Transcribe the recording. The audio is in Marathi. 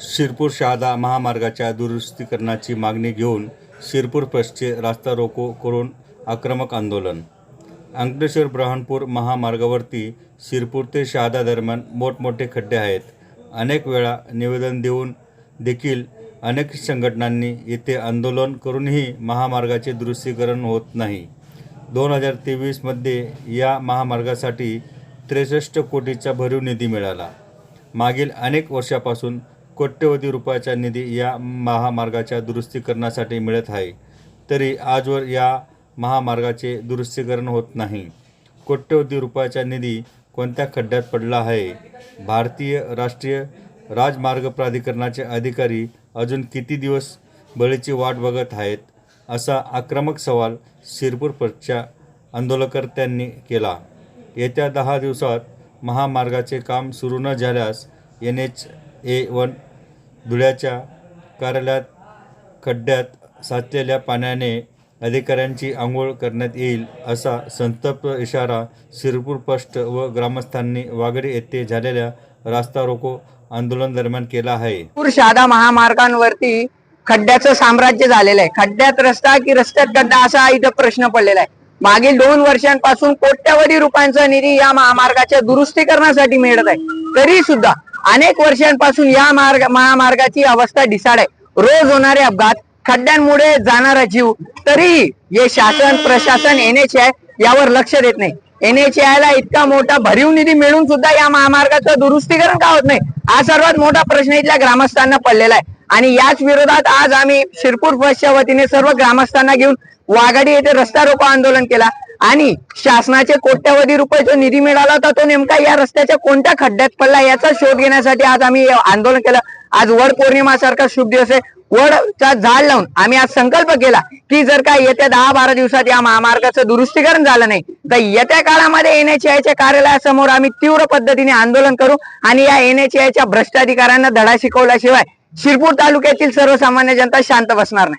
शिरपूर शहादा महामार्गाच्या दुरुस्तीकरणाची मागणी घेऊन शिरपूर पश्चे रास्ता रोको करून आक्रमक आंदोलन. अंकलेश्वर ब्रहणपूर महामार्गावरती शिरपूर ते शहादा दरम्यान मोठमोठे खड्डे आहेत. अनेक वेळा निवेदन देऊन देखील अनेक संघटनांनी येथे आंदोलन करूनही महामार्गाचे दुरुस्तीकरण होत नाही. दोन हजार तेवीसमध्ये या महामार्गासाठी त्रेसष्ट कोटीचा भरीव निधी मिळाला. मागील अनेक वर्षापासून कोट्यवधी रुपयाचा निधी या महामार्गाच्या दुरुस्तीकरणासाठी मिळत आहे. तरी आजवर या महामार्गाचे दुरुस्तीकरण होत नाही. कोट्यवधी रुपयाचा निधी कोणत्या खड्ड्यात पडला आहे? भारतीय राष्ट्रीय राजमार्ग प्राधिकरणाचे अधिकारी अजून किती दिवस बळीची वाट बघत आहेत? असा आक्रमक सवाल शिरपूर पक्षच्या आंदोलनकर्त्यांनी केला. येत्या दहा दिवसात महामार्गाचे काम सुरू न झाल्यास एन एच ए वन धुळ्याच्या कार्यालयात खड्ड्यात साचलेल्या पाण्याने अधिकाऱ्यांची आंघोळ करण्यात येईल असा संतप्त इशारा शिरपूर पष्ट व ग्रामस्थांनी वागडी येथे झालेल्या रास्ता रोको आंदोलन दरम्यान केला आहे. नागपूर शहादा महामार्गांवरती खड्ड्याचं साम्राज्य झालेलं आहे. खड्ड्यात रस्ता की रस्त्यात खड्डा असा इथं प्रश्न पडलेला आहे. मागील दोन वर्षांपासून कोट्यावधी रुपयांचा निधी या महामार्गाच्या दुरुस्तीकरणासाठी मिळत आहे. तरी सुद्धा अनेक वर्षांपासून या मार्ग महामार्गाची अवस्था ढिसाळ आहे. रोज होणारे अपघात खड्ड्यांमुळे जाणारा जीव तरीही हे शासन प्रशासन एनएचआय यावर लक्ष देत नाही. एनएचआय ला इतका मोठा भरीव निधी मिळून सुद्धा या महामार्गाचं दुरुस्तीकरण का होत नाही? हा सर्वात मोठा प्रश्न इथल्या ग्रामस्थांना पडलेला आहे. आणि याच विरोधात आज आम्ही शिरपूर बसच्या वतीने सर्व ग्रामस्थांना घेऊन वाघाडी येथे रस्ता रोको आंदोलन केला. आणि शासनाचे कोट्यवधी रुपये जो निधी मिळाला होता तो नेमका या रस्त्याच्या कोणत्या खड्ड्यात पडला याचा शोध घेण्यासाठी आज आम्ही आंदोलन केलं. आज वड पौर्णिमा सारखा शुभ दिवस आहे. वडचा झाड लावून आम्ही आज संकल्प केला की जर का येत्या दहा बारा दिवसात या महामार्गाचं दुरुस्तीकरण झालं नाही तर येत्या काळामध्ये एनएचआयच्या कार्यालयासमोर आम्ही तीव्र पद्धतीने आंदोलन करू आणि या एनएचआयच्या भ्रष्टाधिकाऱ्यांना धडा शिकवल्याशिवाय शिरपूर तालुक्यातील सर्वसामान्य जनता शांत बसणार नाही.